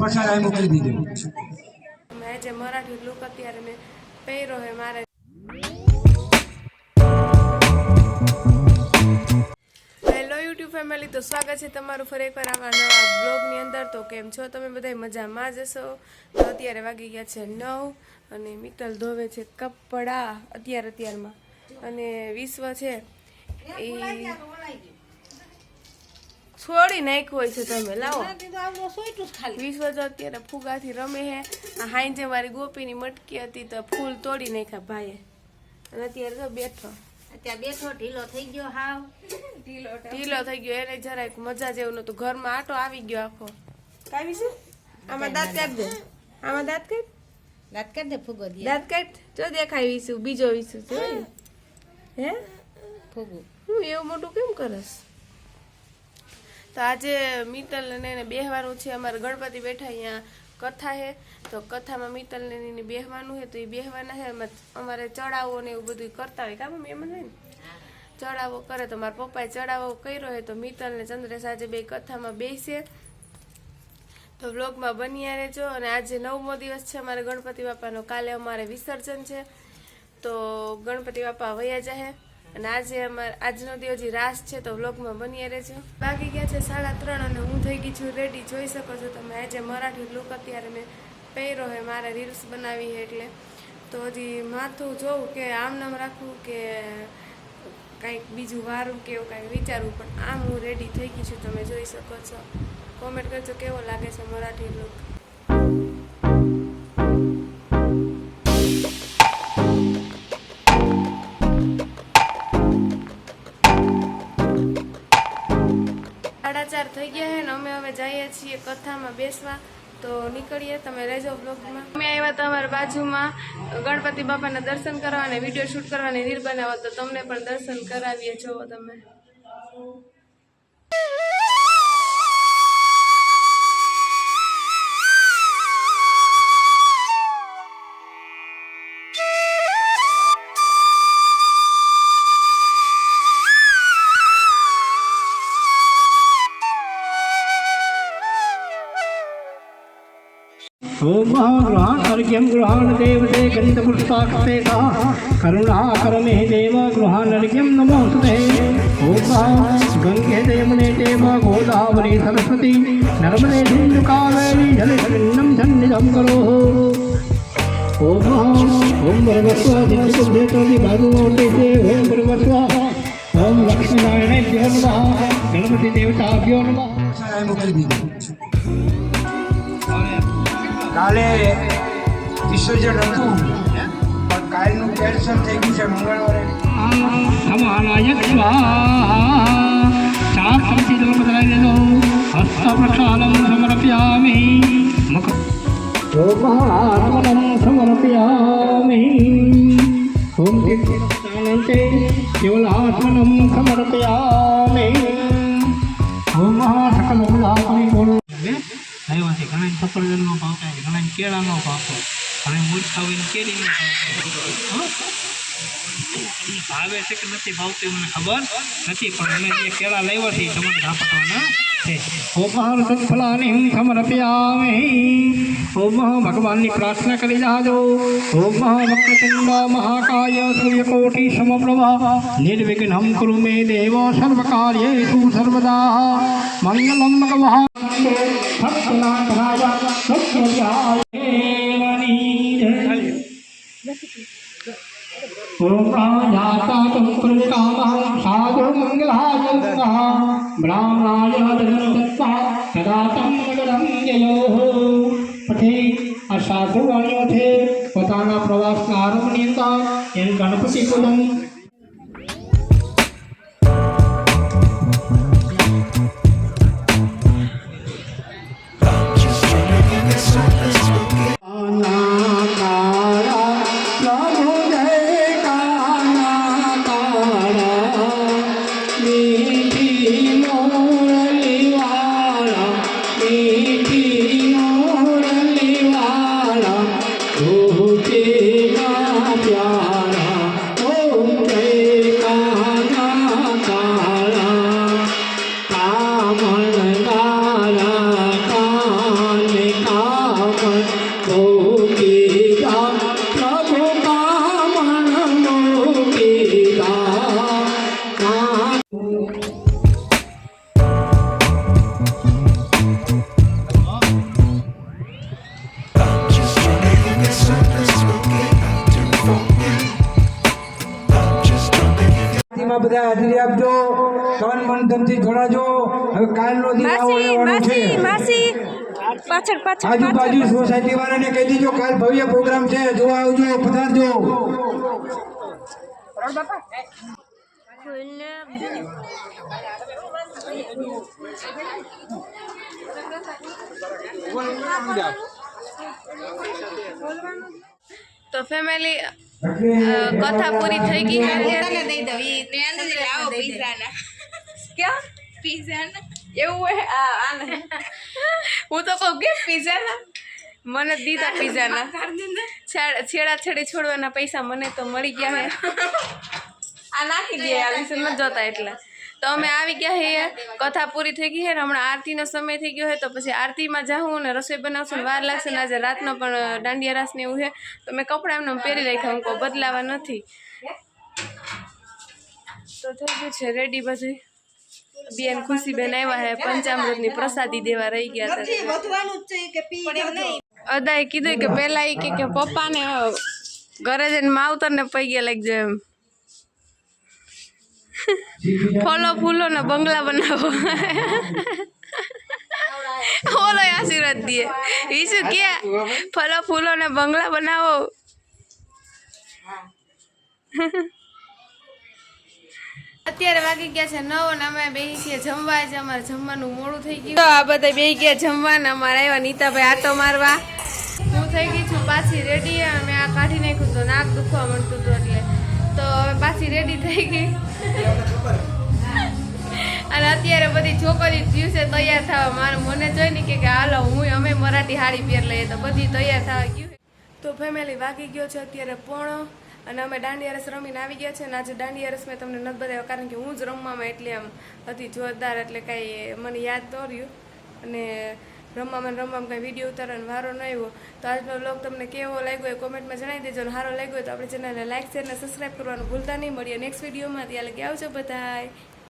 પછાડ મોકલી દીધું. મેં જે મરાઠી લુક અત્યારે મેં પહેર્યો હે મારે યુટ્યુબ ફેમિલી તો સ્વાગત છે તમારું ફરી એકવાર આવા નવા બ્લોગની અંદર. તો કેમ છો? તમે બધા મજામાં જ હશો? તો અત્યારે વાગી ગયા છે નવ અને મિત્તલ ધોવે છે કપડાં અત્યારે અત્યારમાં. અને વિશ્વ છે એ છોડી નાખ્યું હોય છે તમે લાવો. વીસ તો અત્યારે ફુગાથી રમે હે આ હાંજે મારી ગોપીની મટકી હતી તો ફૂલ તોડી નાખ્યા ભાઈએ. અને અત્યારે તો બેઠો. અત્યારે બેઠો ઢીલો થઈ ગયો હાવ. ઢીલો થઈ ગયો એને જરાક મજા જેવું નતું ઘરમાં આટો આવી ગયો આખો. કાવી છે? આમાં દાંત કાઢ દે. આમાં દાંત કાઢ. દાંત કાઢ દે ફૂગો દે. દાંત કાઢ. જો દેખાય વિસુ બીજો વિસુ હે? ફૂગું. હું એવું મોટું કેમ કરસ? તો આજે મિત્તલ ને એને બેહવાનું છે. અમારે ગણપતિ બેઠા અહીંયા કથા છે. તો કથામાં મિત્તલ ને બેહવાનું છે. તો એ બેહવાના એમાં અમારે ચડાવો ને એવું બધું કરતા હોય. કામ એમ ને ચડાવો કરે તો મારા પપ્પાએ ચડાવો કર્યો હોય તો મિત્તલ ને ચંદ્રેશ આજે બે કથામાં બેસે. તો વ્લોગમાં બન્યા રહેજો. અને આજે નવમો દિવસ છે અમારે ગણપતિ બાપાનો. કાલે અમારે વિસર્જન છે. તો ગણપતિ બાપા વયા જાય અને આજે અમારે આજનો દિવસ રાસ છે તો વ્લોગમાં બન્યા રહેજો. બાકી ગયા છે સાડા ત્રણ અને હું થઈ ગઈ છું રેડી જોઈ શકો છો તમે, આજે મરાઠી લુક અત્યારે મેં પહેર્યો હે મારે રીલ્સ બનાવી છે એટલે. તો હજી માથું જોઉં કે આમ નામ રાખવું કે કંઈક બીજું વારું કે એવું કાંઈક વિચારવું, પણ આમ હું રેડી થઈ ગઈ છું. તમે જોઈ શકો છો. કોમેન્ટ કરજો, કેવો લાગે છે મરાઠી લુક થઈ ગયા છે ને અમે હવે જઈએ છીએ કથામાં બેસવા. તો નીકળીએ, તમે રહેજો બ્લોગમાં અમે આવ્યા તો અમારા બાજુમાં ગણપતિ બાપાના દર્શન કરવા અને વીડિયો શૂટ કરવાની રીલ બનાવવા. તો તમને પણ દર્શન કરાવીએ. જોવો તમે. ओम गृहाण अर्घ्यम गृहाण देवते कंदपुष्पाक्षते करुणा करमे देव गृहाण अर्घ्यम नमोस्तुते ओम गंगे देवने देव गोदावरी सरस्वती नर्मदे सिंधु कावेरी जल सन्निधम सन्निधम करो ओम ओम भगवस्व दिनकुब्धेतोदि भागवोटिते ओम भगवस्व ओम लक्ष्मीनारायणेभ्यो नमः गणपति देवताभ्यो नमः मुखर्जी કાલે વિસર્જન હતું પણ કાલનું કેન્સલ થઈ ગયું છે મંગળવારે સમાનાય સ્વાહા શાસ્ત્રથી બદલાયેલો હસ્તપ્રક્ષાલમ સમર્પ્યામિ મુખ યોગાત્મનમ સમર્પ્યામિ ઓમ કેવલાત્મનમ સમર્પ્યામિ 反正那个包干，一个那电缆那个包干。ઘણા મૂર્ખા ભાવ થાય તમને ભાવે છે કે નથી ભાવતું એ મને ખબર નથી, પણ અમે જે કેળા લાવ્યા છે એ તમારે ભગવાનની પ્રાર્થના કરી જાજો. ઓમ વક્રતુંડ મહાકાય, સૂર્યકોટી, સમપ્રભા. નિર્વિઘ્નમ કુરુ મે દેવ, સર્વકાર્યેષુ સર્વદા. મંગલમ ભગવાન. ओम जाता तुम कामः साधु मंगलाय गंगा ब्राह्मणाय धनदत्ता सदा तं मंगलं जयो પઠે આ સાધુ વાણીઓ છે પોતાના પ્રવાસના આરંભની અંદર એ ગણપતિ પૂજન બધા હાજરી આપજો. તન મન ધનથી જોડાજો હવે કાલનો દિવાળો લેવાનો છે. પાછળ પાછળ આજુબાજુ સોસાયટી વાળાને કહી દીજો કાલ ભવ્ય પ્રોગ્રામ છે. જોવા આવજો પધારજો. તો ફેમિલી કથા પૂરી થઈ ગઈ ક્યાં? પીઝાના. એવું હોય? આ આને. હું તો કહું કે પીઝાના? મને દીધા પીઝાના. છેડા છેડા છેડી છોડવાના પૈસા મને તો મળી ગયા આ નાખી દે આ જોતા એટલે. તો અમે આવી ગયા હે કથા પૂરી થઈ ગઈ છે ને હમણાં આરતીનો સમય થઈ ગયો છે તો પછી આરતીમાં જાઉં ને રસોઈ બનાવશું ને વાર લાગશે ને આજે રાતનો પણ દાંડિયા રાસ ને એવું છે તો મેં કપડાં એમને પહેરી રાખ્યા હું કોઈ બદલાવા નથી. તો થઈ ગયું છે રેડી બધું બેન ખુશીબેન આવ્યા હે પંચામૃતની પ્રસાદી દેવા રહી ગયા હતા. અદાએ કીધું કે પેલા એ કે કે પપ્પાને ઘરે જઈને માવતરને પૈ ગયા લાગજો એમ. ફલો ફૂલો ને બંગલા બનાવો ઓલો આશીર્વાદ દે વિશુ કે ફલો ફૂલો ને બંગલા બનાવો અત્યારે વાગી ગયા છે નવ ને અમે બે છીએ જમવા છે અમારે જમવાનું મોડું થઈ ગયું. તો આ બધા બે ગયા જમવા ને અમારે આવ્યા નીતાભાઈ આટો મારવા. હું થઈ ગઈ છું પાછી રેડી મેં આ કાઢી નાખ્યું તો નાક દુખવા મળતું હતું એટલે પાછી રેડી થઈ ગઈ. અને અત્યારે બધી છોકરી દિવસે તૈયાર થવા મારું મને જોઈ ને કે હાલો, હું અમે મરાઠી હાડી પહેર લઈએ તો બધી તૈયાર થવા ગયું તો ફેમિલી વાગી ગયો છે અત્યારે પોણો અને અમે દાંડિયા રસ રમીને આવી ગયા છે અને આજે દાંડિયા રસ મેં તમને નથી બતાવ્યો કારણ કે હું જ રમવામાં એટલે આમ હતી જોરદાર એટલે કાંઈ મને યાદ રહ્યું. અને રમવામાં રમવામાં કાંઈ વીડિયો ઉતારવાનો વારો ન આવ્યો. તો આજનો લોક તમને કેવો લાગ્યો એ કોમેન્ટમાં જણાવી દેજો. અને સારો લાગ્યો તો આપણે ચેનલને લાઇક શેર અને સબસ્ક્રાઈબ કરવાનું ભૂલતા નહીં. મળીએ નેક્સ્ટ વિડીયોમાં ત્યાં લગી આવજો બધાય.